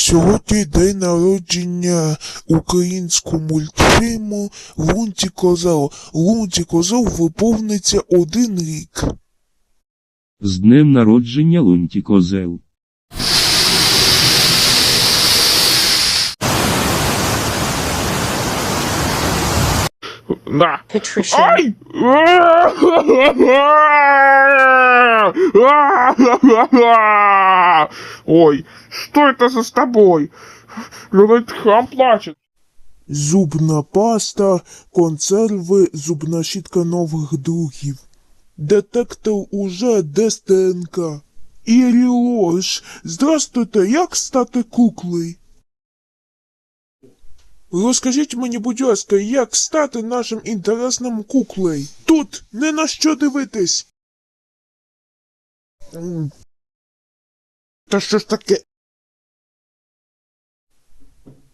Сьогодні день народження українського мультфільму Лунті Козел. Лунті Козел виповниться один рік. З днем народження Лунті Козел. Patricia. Ай! Ой, что это за с тобой? Этот хам плачет. Зубна паста, консерви, зубна щітка нових друзів. Детектор уже ДСТНК. Ірі Лош. Здрастуйте, як стати куклею? Розкажіть мені, будь ласка, як стати нашим інтересним куклею? Тут не на що дивитись. Та що ж таке?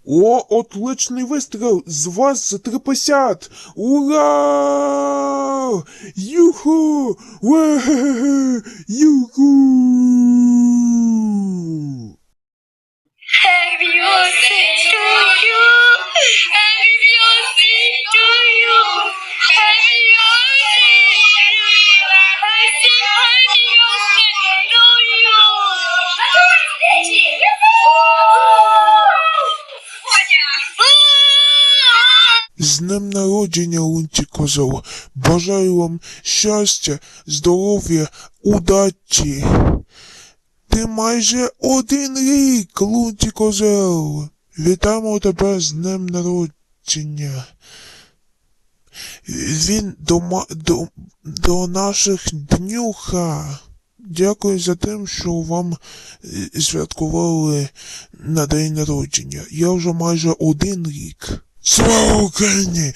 О, отличний вистріл! З вас за 350! Ура! Юху! Юху! З днем народження, Лунті Козел! Бажаю вам щастя, здоров'я, удачі! Ти майже один рік, Лунті Козел! Вітаємо тебе з днем народження! Він до, до, до наших днюха. Дякую за те, що вам е, святкували на день народження. Я вже майже один рік. Слава Україні!